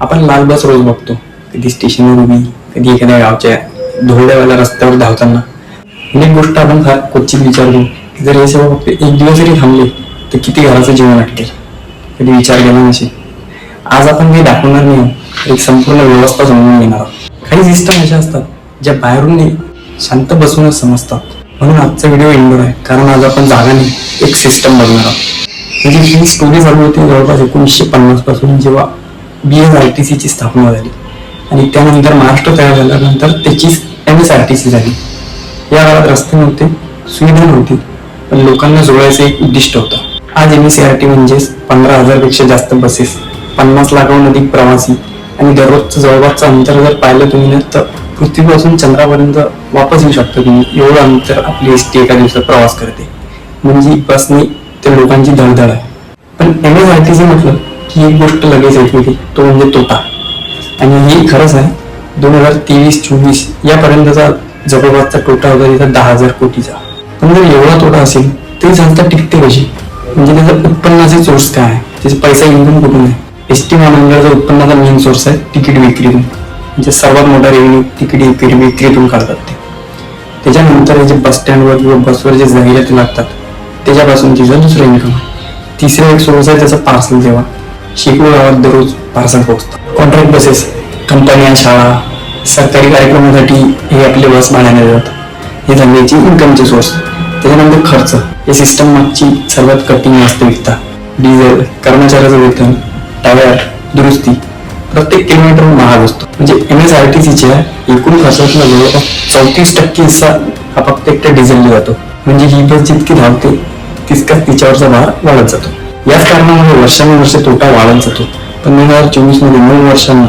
आपण लाल बस रोज बघतो. कधी स्टेशनवर उभी कधी एखाद्या गावच्या धोरड्यावाल्या रस्त्यावर धावताना. अनेक गोष्ट आपण फार क्वचित विचारतो की जर हे सर्व फक्त एक दिवस जरी थांबले तर किती घराचं जीवन अटकेल? कधी विचार केला नसेल? आज आपण काही दाखवणार नाही एक संपूर्ण व्यवस्था समजून घेणार आहोत. काही सिस्टम अशा असतात ज्या बाहेरून नाही शांत बसूनच समजतात. म्हणून आजचा व्हिडिओ इंडोर आहे कारण आज आपण जागाने एक सिस्टम बघणार आहोत. म्हणजे ही स्टोरी चालू होती जवळपास एकोणीसशे पन्नासपासून जेव्हा बी एस आर टी सीची स्थापना झाली. आणि त्यानंतर महाराष्ट्र तयार झाल्यानंतर त्याची M S R T C झाली. या काळात रस्ते नव्हते सुविधा नव्हती पण लोकांना जोडायचं एक उद्दिष्ट होतं. आज एम एस आर टी म्हणजेच पंधरा हजारपेक्षा जास्त बसेस पन्नास लाखाहून अधिक प्रवासी आणि दररोजचं जवळपासचं अंतर जर पाहिलं तुम्ही ना तर पृथ्वीपासून चंद्रापर्यंत वापस येऊ शकतो तुम्ही. एवढं अंतर आपली एस टी एका दिवसात प्रवास करते. म्हणजे बसने त्या लोकांची धडधड आहे. पण M S R T C म्हटलं ही एक गोष्ट लगेच ऐकली तो म्हणजे तोटा आणि हे खरंच आहे दोन हजार तेवीस चोवीस यापर्यंतचा जवळपासचा तोटा वगैरे दहा हजार कोटीचा. पण जर एवढा तोटा असेल तरी संस्था टिकते कशी? म्हणजे त्याचा उत्पन्नाचे सोर्स काय आहे? त्याचा पैसा इन्कम कुठून आहे? एस टी महामंडळाचा उत्पन्नाचा मेन सोर्स आहे तिकीट विक्रीतून. म्हणजे सर्वात मोठा रेव्हेन्यू तिकीट विक्री विक्रीतून काढतात ते. त्याच्यानंतर जे बस स्टँडवर किंवा बसवर जे जाहिराती लागतात त्याच्यापासून तिचं दुसरं इन्कम तिसरा एक सोर्स आहे त्याचा पार्सल सेवा शेकडो गावात दररोज पार्सल पोहोचतं. कॉन्ट्रॅक्ट बसेस कंपन्या शाळा सरकारी कार्यक्रमासाठी हे आपले बस मानले जातात. हे धंद्याची इन्कमचे सोर्स त्याच्यानंतर खर्च. हे सिस्टम मागची सर्वात कठीण वास्तविकता डिझेल कर्मचाऱ्याचं वेतन टायर दुरुस्ती. प्रत्येक किलोमीटर महाग असतो. म्हणजे एम एस आर टी सीच्या एकूण खर्चातला जवळपास चौतीस टक्के हिस्सा हा फक्त एकट्या डिझेलने जातो. म्हणजे ही बस जितकी धावते तितकाच तिच्यावरचा भार वाढत जातो. याच कारणामुळे वर्षानुवर्षे तोटा वाढत जातो. पण दोन हजार चोवीसमध्ये नऊ वर्षांना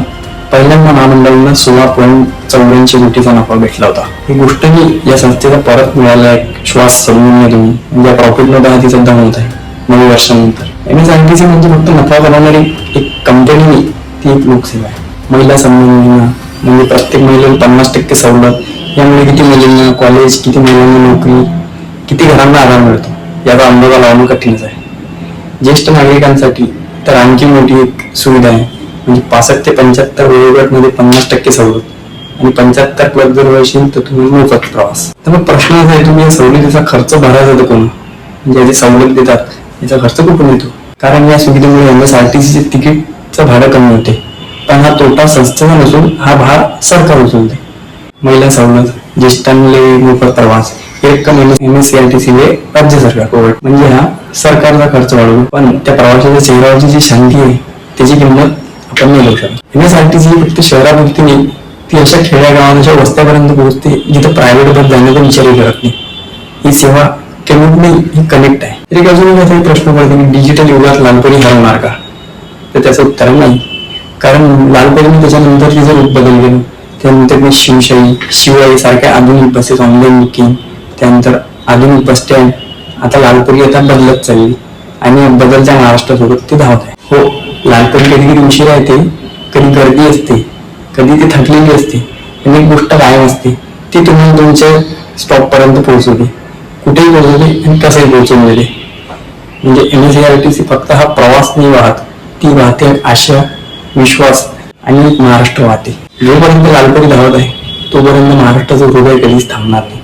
पहिल्यांदा महामंडळांना सोळा पॉईंट चौऱ्याऐंशी कोटीचा नफा भेटला होता. ही गोष्ट मी या संस्थेला परत मिळाला एक श्वास समजून घ्या तुम्ही. म्हणजे प्रॉफिटमध्ये आधी तिचा होत आहे. नऊ वर्षानंतर. M S R T C म्हणजे फक्त नफा बनवणारी एक कंपनी नाही ती एक लोकसेवा आहे. महिला संबंधींना म्हणजे प्रत्येक महिलेला पन्नास टक्के सवलत यामुळे किती मुलींना कॉलेज किती मुलांना नोकरी किती घरांना आधार मिळतो याचा अंदाजा लावणं कठीणच आहे. ज्येष्ठ नागरिकांसाठी तर आणखी मोठी एक सुविधा आहे. म्हणजे पासष्ट ते पंच्याहत्तर वयोगटमध्ये पन्नास टक्के सवलत. आणि पंच्याहत्तर प्लस जर वयशील तर तुम्ही मोफत प्रवास. तर मग प्रश्न असा आहे तुम्ही या सवलतीचा खर्च भरायचा तर कोण? म्हणजे जे सवलत देतात. याचा खर्च कुठून येतो? कारण या सुविधेमुळे एम एस आर टी सीचे तिकीटचं भाडं कमी होते. पण हा तोटा संस्थेचा नसून हा भार सरकार उचलते. महिला सवलत ज्येष्ठांले मोफत प्रवास हे रक्कम M S C R T C राज्य सरकार कोविड. म्हणजे हा सरकारचा खर्च वाढवतो पण त्या प्रवाशाच्या चेहऱ्यावरची जी शांती आहे त्याची किंमत आपण नाही लावू शकत. एम फक्त शहरापुरती नाही ती अशा खेड्यागावांच्या अशा वस्त्यापर्यंत पोहोचते जिथं प्रायव्हेट बस जाण्याचा विचारही करत नाही. ही सेवा कनेक्ट नाही ही कनेक्ट आहे? तरी अजून काही प्रश्न पडतो की डिजिटल युगात लहानपणी हरवणार का? तर त्याचं उत्तर नाही. कारण लालपरीने त्याच्यानंतर तिचं रूप बदल गेलं त्यानंतर मी शिवशाही शिवाई सारख्या आधुनिक बसेस ऑनलाईन बुकिंग त्यानंतर आधुनिक बस स्टँड आता लालपुरी आता बदलत चालली. आणि बदलत्या महाराष्ट्रासोबत ते धावत आहे. हो लालपुरी कधी कधी उशिरा येते कधी गर्दी असते कधी ती थकलेली असते. आणि एक गोष्ट कायम असते ती तुम्ही तुमच्या स्टॉपपर्यंत पोहोचवते कुठेही पोहोचवते आणि कसंही पोहोचवून देते म्हणजे M S R T C फक्त हा प्रवास नाही वाहत ती वाहते आशा विश्वास आणि एक महाराष्ट्र वाहते. जोपर्यंत लालपरी धावत आहे तोपर्यंत महाराष्ट्राचं हृदय कधीच थांबणार नाही.